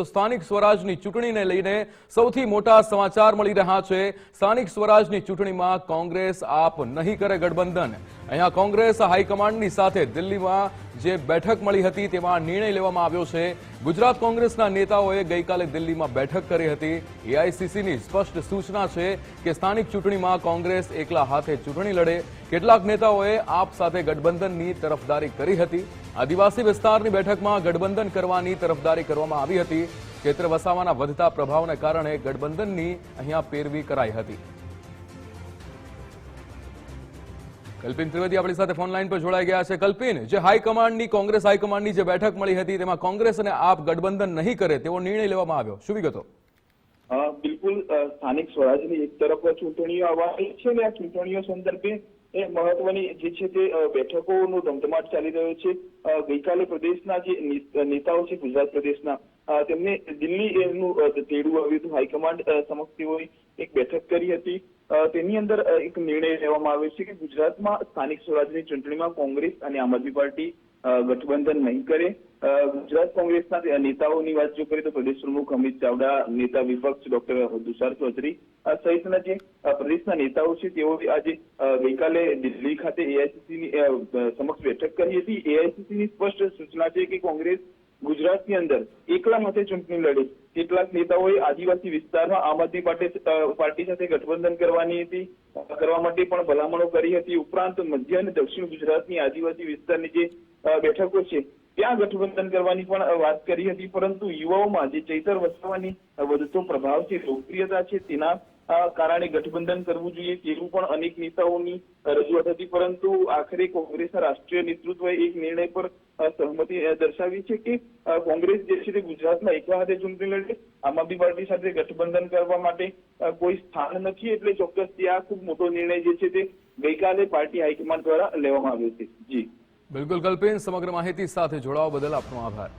સ્થાનિક સ્વરાજની ચૂંટણીને લઈને સૌથી મોટા સમાચાર મળી રહ્યા છે. સ્થાનિક સ્વરાજની ચૂંટણીમાં કોંગ્રેસ આપ નહીં કરે ગઠબંધન. અહીંયા કોંગ્રેસ હાઈકમાન્ડની સાથે દિલ્હીમાં જે બેઠક મળી હતી તેમાં નિર્ણય લેવામાં આવ્યો છે. ગુજરાત કોંગ્રેસના નેતાઓએ ગઈકાલે દિલ્હીમાં બેઠક કરી હતી. એઆઈસીસીની સ્પષ્ટ સૂચના છે કે સ્થાનિક ચૂંટણીમાં કોંગ્રેસ એકલા હાથે ચૂંટણી લડે. કેટલાક નેતાઓએ આપ સાથે ગઠબંધનની તરફદારી કરી હતી. આદિવાસી વિસ્તારની બેઠકમાં ગઠબંધન કરવાની તરફદારી કરવામાં આવી હતી. ક્ષેત્ર વસાવાના વધતા પ્રભાવને કારણે ગઠબંધનની અહીંયા પેરવી કરાઈ હતી. કલ્પિન ત્રિવેદી આપણી સાથે ફોન લાઈન પર જોડાઈ ગયા છે. કલ્પિન, જે હાઈકમાન્ડની કોંગ્રેસ હાઈકમાન્ડની જે બેઠક મળી હતી, તેમાં કોંગ્રેસ અને આપ ગઠબંધન નહીં કરે તેવો નિર્ણય લેવામાં આવ્યો. શું વિગતો? બિલકુલ સ્થાનિક સ્વરાજની એક તરફ ચૂંટણીઓ આવવાની છે ને આ ચૂંટણીઓ સંદર્ભે એ મહત્વની જે છે તે બેઠકોનો ધમધમાટ ચાલી રહ્યો છે. ગઈકાલે પ્રદેશના જે નેતાઓ છે, ગુજરાત પ્રદેશના તેમને દિલ્હી એમનું તેડું આવ્યું હતું. હાઈકમાન્ડ સમક્ષ તેઓએ એક બેઠક કરી હતી. તેની અંદર એક નિર્ણય લેવામાં આવ્યો છે કે ગુજરાતમાં સ્થાનિક સ્વરાજની ચૂંટણીમાં કોંગ્રેસ અને આમ આદમી પાર્ટી ગઠબંધન નહીં કરે. ગુજરાત કોંગ્રેસના નેતાઓની વાત જો કરીએ તો પ્રદેશ પ્રમુખ અમિત ચાવડા, નેતા વિપક્ષ ડોક્ટર તુષાર ચૌધરી સહિતના જે પ્રદેશના નેતાઓ છે તેઓ આજે ગઈકાલે દિલ્હી ખાતે એઆઈસીસી સમક્ષ બેઠક કરી હતી. એઆઈસીસી ની સ્પષ્ટ સૂચના છે કે કોંગ્રેસ ગુજરાતની અંદર એકલા મતે ચૂંટણી લડી. કેટલાક નેતાઓએ આદિવાસી વિસ્તારમાં આમ આદમી પાર્ટી સાથે ગઠબંધન કરવાની હતી. કરવા માટે પણ ભલામણો કરી હતી. ઉપરાંત મધ્ય અને દક્ષિણ ગુજરાતની આદિવાસી વિસ્તારની જે બેઠકો છે, ત્યાં ગઠબંધન કરવાની પણ વાત કરી હતી. પરંતુ યુવાઓમાં જે ચૈતર વસાવાની વધતો પ્રભાવ છે, લોકપ્રિયતા છે, તેના કારણે ગઠબંધન કરવું જોઈએ તેવું પણ અનેક નેતાઓની રજૂઆત હતી. પરંતુ આખરે કોંગ્રેસના રાષ્ટ્રીય નેતૃત્વએ એક નિર્ણય પર સહમતિ દર્શાવી છે કે કોંગ્રેસ જે છે તે ગુજરાતમાં એકલા હાથે ચૂંટણી લડે, આમ આદમી પાર્ટી સાથે ગઠબંધન કરવા માટે કોઈ સ્થાન નથી એટલે ચોક્કસ આ ખૂબ મોટો નિર્ણય જે છે તે ગઈકાલે પાર્ટી હાઈકમાન્ડ દ્વારા લેવામાં આવ્યો છે. જી. બિલકુલ કલ્પેન, સમગ્ર માહિતી સાથે જોડાવા બદલ આપનો આભાર.